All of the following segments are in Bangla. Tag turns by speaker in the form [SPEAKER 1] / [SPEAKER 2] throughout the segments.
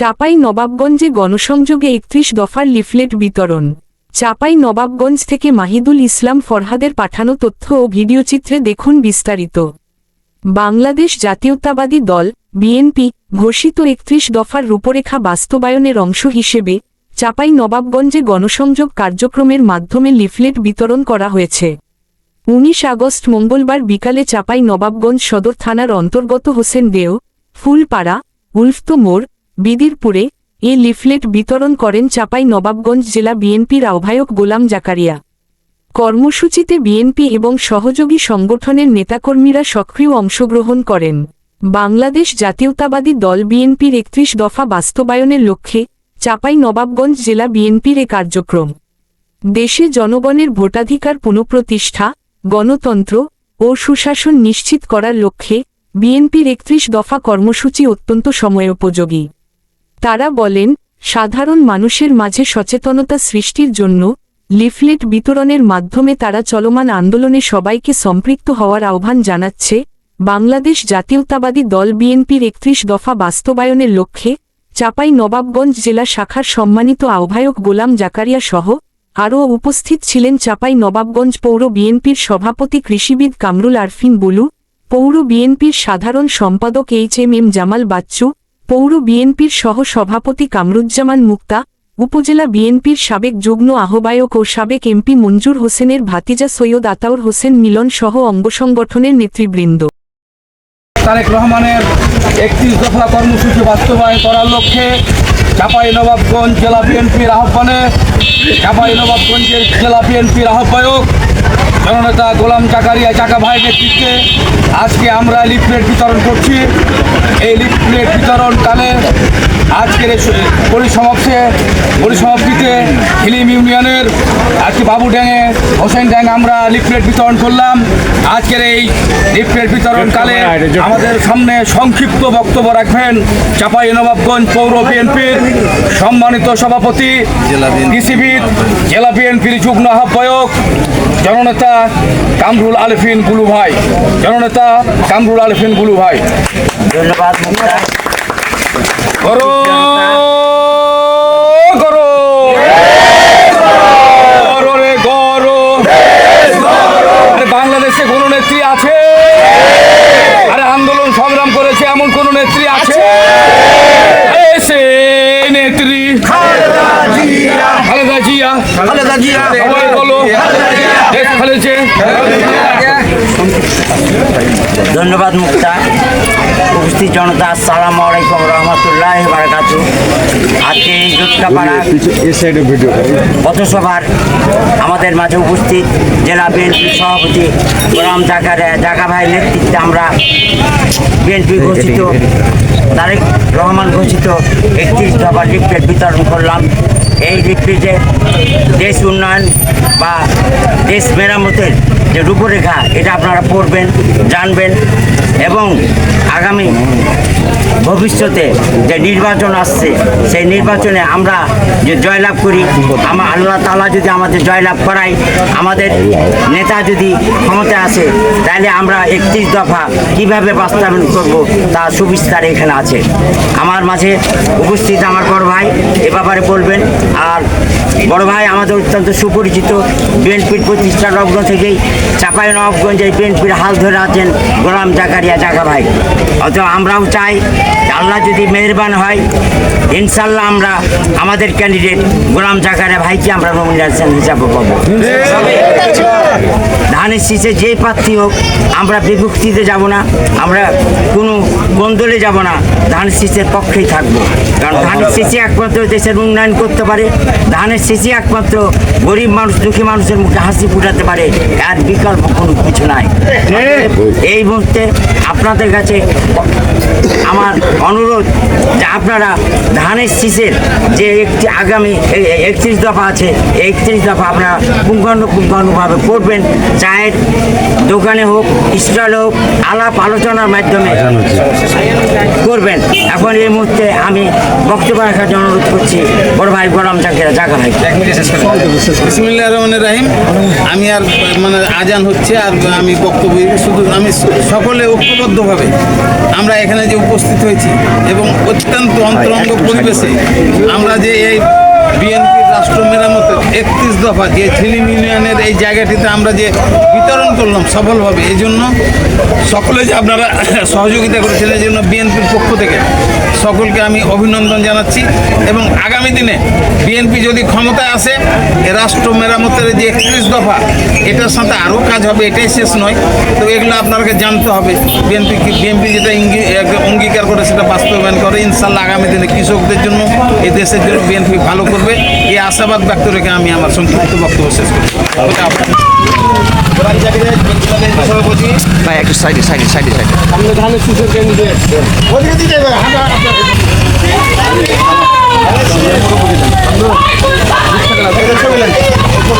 [SPEAKER 1] চাপাই নবাবগঞ্জে গণসংযোগে একত্রিশ দফার লিফলেট বিতরণ। চাপাই নবাবগঞ্জ থেকে মাহিদুল ইসলাম ফরহাদের পাঠানো তথ্য ও ভিডিওচিত্রে দেখুন বিস্তারিত। বাংলাদেশ জাতীয়তাবাদী দল, বিএনপি, ঘোষিত একত্রিশ দফার রূপরেখা বাস্তবায়নের অংশ হিসেবে চাপাই নবাবগঞ্জে গণসংযোগ কার্যক্রমের মাধ্যমে লিফলেট বিতরণ করা হয়েছে। উনিশ আগস্ট মঙ্গলবার বিকালে চাপাই নবাবগঞ্জ সদর থানার অন্তর্গত হোসেন দেও, ফুলপাড়া, উলফতো মোড় বিদিরপুরে এ লিফলেট বিতরণ করেন চাপাই নবাবগঞ্জ জেলা বিএনপির আহ্বায়ক গোলাম জাকারিয়া। কর্মসূচিতে বিএনপি এবং সহযোগী সংগঠনের নেতাকর্মীরা সক্রিয় অংশগ্রহণ করেন। বাংলাদেশ জাতীয়তাবাদী দল বিএনপির একত্রিশ দফা বাস্তবায়নের লক্ষ্যে চাপাই নবাবগঞ্জ জেলা বিএনপির এ কার্যক্রম। দেশে জনগণের ভোটাধিকার পুনঃপ্রতিষ্ঠা, গণতন্ত্র ও সুশাসন নিশ্চিত করার লক্ষ্যে বিএনপির একত্রিশ দফা কর্মসূচি অত্যন্ত সময়োপযোগী। তারা বলেন, সাধারণ মানুষের মাঝে সচেতনতা সৃষ্টির জন্য লিফলেট বিতরণের মাধ্যমে তারা চলমান আন্দোলনে সবাইকে সম্পৃক্ত হওয়ার আহ্বান জানাচ্ছে। বাংলাদেশ জাতীয়তাবাদী দল বিএনপির একত্রিশ দফা বাস্তবায়নের লক্ষ্যে চাপাই নবাবগঞ্জ জেলা শাখার সম্মানিত আহ্বায়ক গোলাম জাকারিয়া সহ আরও উপস্থিত ছিলেন চাপাই নবাবগঞ্জ পৌর বিএনপির সভাপতি কৃষিবিদ কামরুল আরফিন বুলু, পৌর বিএনপির সাধারণ সম্পাদক H M M Jamal Bachchu পৌর বিএনপির সহ সভাপতি কামরুজ্জামান মুক্তা, উপজেলা বিএনপির সাবেক যুগ্ম আহ্বায়ক ও সাবেক এমপি মঞ্জুর হোসেনের ভাতিজা সৈয়দ আতাউর হোসেন মিলন সহ অঙ্গসংগঠনের নেতৃবৃন্দ।
[SPEAKER 2] তারেক রহমানের একত্রিশ দফা কর্মসূচি বাস্তবায়ন করার লক্ষ্যে চাপাই নবাবগঞ্জ জেলা বিএনপির আহ্বানে চাপাই নবাবগঞ্জের জেলা বিএনপির আহ্বায়ক জননেতা গোলাম চাকারিয়া চাকা ভাই নেতৃত্বে আজকে আমরা লিফলেট বিতরণ করছি। এই লিফলেট বিতরণকালে আজকের পরিসমাপ্তে পরিসমাপ্তিতে হিলিম ইউনিয়নের আজকে বাবুড্যাঙে হোসেন ড্যাং আমরা লিফলেট বিতরণ করলাম। আজকের এই লিফলেট বিতরণকালে আমাদের সামনে সংক্ষিপ্ত বক্তব্য রাখবেন চাপাই নবাবগঞ্জ পৌর বিএনপির সম্মানিত সভাপতি কৃষিবিদ জেলা বিএনপির যুগ্ম আহ্বায়ক জননেতা কামরুল আলফিন গুলু ভাই। জননেতা কামরুল আলফিন গুলু ভাই।
[SPEAKER 3] ধন্যবাদ।
[SPEAKER 2] করো করো। বাংলাদেশে কোন নেত্রী আছে? আরে আন্দোলন সংগ্রাম করেছে এমন কোন নেত্রী আছে? জিয়া। সবাই বলো। দেশ ফেলেছে
[SPEAKER 3] ধন্যবাদ মুক্তা। উপস্থিত জনতা আসসালাম আলাইকুম রহমতুল্লাহ বারাকাতু। আজকে এই জুটকাপাড়া পথসভার আমাদের মাঝে উপস্থিত জেলা বিএনপি সভাপতি গোলাম জাকারে জাকা ভাইয়ের নেতৃত্বে আমরা বিএনপি ঘোষিত তারেক রহমান ঘোষিত একত্রিশ দফা লিফলেট বিতরণ করলাম। এই লিফলেটে দেশ উন্নয়ন বা দেশ মেরামতের যে রূপরেখা, এটা আপনারা পড়বেন, জানবেন এবং আগামী ভবিষ্যতে যে নির্বাচন আসছে, সেই নির্বাচনে আমরা যে জয়লাভ করি আমার আল্লাহ তালা যদি আমাদের জয়লাভ করাই আমাদের নেতা যদি ক্ষমতায় আসে, তাহলে আমরা একত্রিশ দফা কীভাবে বাস্তবায়ন করব, তা সুবিস্তার এখানে আছে। আমার মাঝে উপস্থিত আমার বড় ভাই, এ ব্যাপারে বলবেন, আর বড় ভাই আমাদের অত্যন্ত সুপরিচিত বিএনপির প্রতিষ্ঠা লগ্ন থেকেই চাপাই নবাবগঞ্জের বিএনপির হাল ধরে আছেন গোলাম জাকারিয়া জাগা ভাই। অত আমরাও চাই আল্লাহ যদি মেহরবান হয় ইনশাল্লাহ আমরা আমাদের ক্যান্ডিডেট গোলাম জাকারিয়া ভাইকে আমরা নমিনেশন হিসাবে পাবো। ধানের শীষে যে প্রার্থী হোক, আমরা বিভক্তিতে যাব না, আমরা কোনো কোন্দলে যাব না, ধানের শীষের পক্ষেই থাকব। কারণ ধানের শীষে একমাত্র দেশের উন্নয়ন করতে পারে। ধানের শীষে একমাত্র গরিব মানুষ দুঃখী মানুষের মুখে হাসি ফুটাতে পারে। আর বিকল্প কোনো কিছু নাই। এই মুহূর্তে আপনাদের কাছে আমার অনুরোধ যে আপনারা ধানের শীষের যে একটি আগামী একত্রিশ দফা আছে একত্রিশ দফা আপনারা পুঙ্খানুপুঙ্খানুভাবে করবেন। চায়ের দোকানে হোক স্টলে হোক আলাপ আলোচনার মাধ্যমে করবেন। এখন এই মুহূর্তে আমি বক্তব্য রাখার জন্য অনুরোধ করছি বড় ভাই গোলাম জাকেরা জাগা ভাই।
[SPEAKER 4] বিসমিল্লাহ রহমান রাহিম। আমি আর মানে আজান হচ্ছে আর আমি বক্তব্য শুধু আমি সকলে ঐক্যবদ্ধভাবে আমরা এখানে যে উপস্থিত হয়েছি এবং অত্যন্ত অন্তরঙ্গ পরিবেশে আমরা যে এই একত্রিশ দফা যে ঝিলিম ইউনিয়নের এই জায়গাটিতে আমরা যে বিতরণ করলাম সফলভাবে, এই জন্য সকলে যে আপনারা সহযোগিতা করেছেন এই জন্য বিএনপির পক্ষ থেকে সকলকে আমি অভিনন্দন জানাচ্ছি। এবং আগামী দিনে বিএনপি যদি ক্ষমতায় আসে রাষ্ট্র মেরামতের যে একত্রিশ দফা, এটার সাথে আরও কাজ হবে, এটাই শেষ নয়। তো এগুলো আপনাকে জানতে হবে। বিএনপি বিএনপি যেটা অঙ্গীকার করে, সেটা বাস্তবায়ন করে ইনশাল্লাহ আগামী দিনে কৃষকদের জন্য, এই দেশের জন্য বিএনপি ভালো করবে। এই আশাবাদ ব্যক্ত রেখে আমি আমার
[SPEAKER 5] ভাই, একটু সাইডে সাইডে সাইডে সাইডে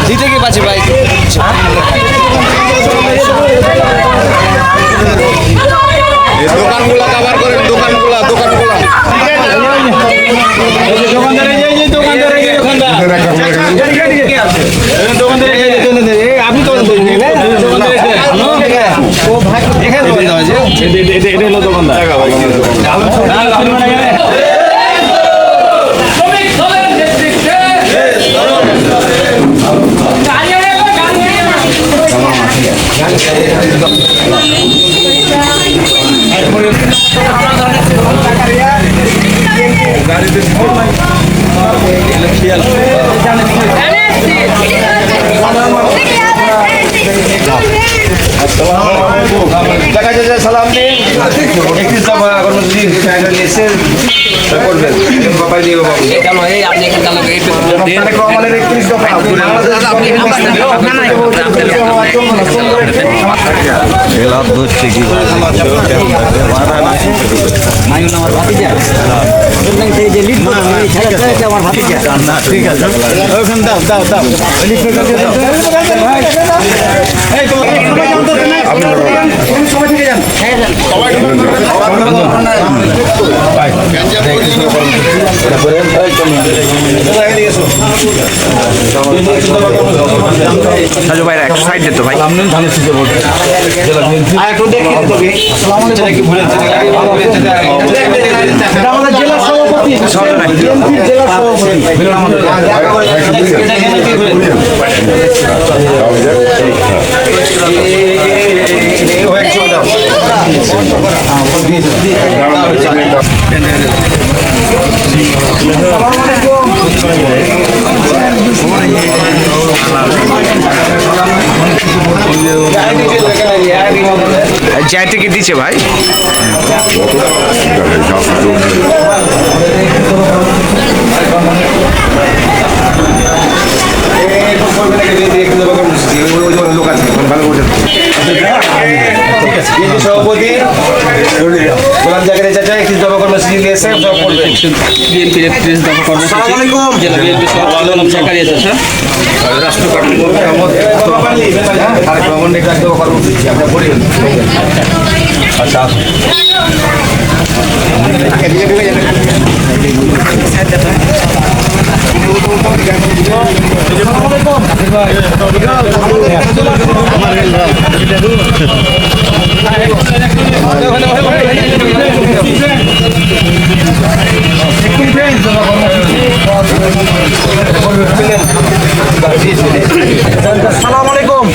[SPEAKER 5] দিতে কি পাচ্ছে ভাই?
[SPEAKER 4] দোকানগুলা কাভার করেন, দোকানগুলা দোকানগুলা। এটা হলো দোকানদার।
[SPEAKER 2] গাড়িতে খেয়াল দেখা যাচ্ছে সালাম দিন একত্রিশ দফা করবেন বাবাই দিয়ে বাবু
[SPEAKER 5] চলো এই আপনি এখানে চালান একটু
[SPEAKER 2] তারেক রহমানের একত্রিশ দফা ওখানে দাও দাও দাও সবাই থেকে যান
[SPEAKER 5] সাজু ভাই
[SPEAKER 2] আমাদের জেলা সভাপতি জেলা সভাপতি।
[SPEAKER 5] চারটে কি দিচ্ছে ভাই।
[SPEAKER 2] সভাপতি গোলাম চাচা
[SPEAKER 6] বিএনপির একত্রিশ দফা কর্মসূচি জেলা বিএনপি সভাপতি জাকারিয়া
[SPEAKER 2] সালাম আলাইকুম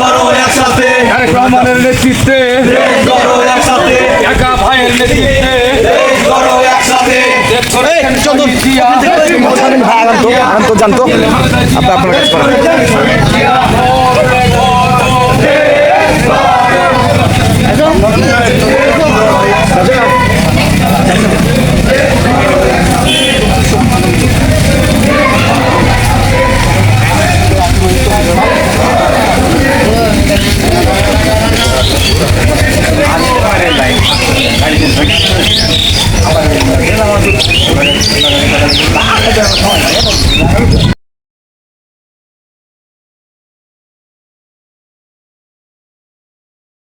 [SPEAKER 7] জিয়ার একসাথে। তারেক রহমানের নেতৃত্বে। দেশ গড়ো একসাথে। একা ভাইয়ের নেতৃত্বে। দেশ জিয়া
[SPEAKER 5] জানতো জানতো। আপনি আপনার কাছে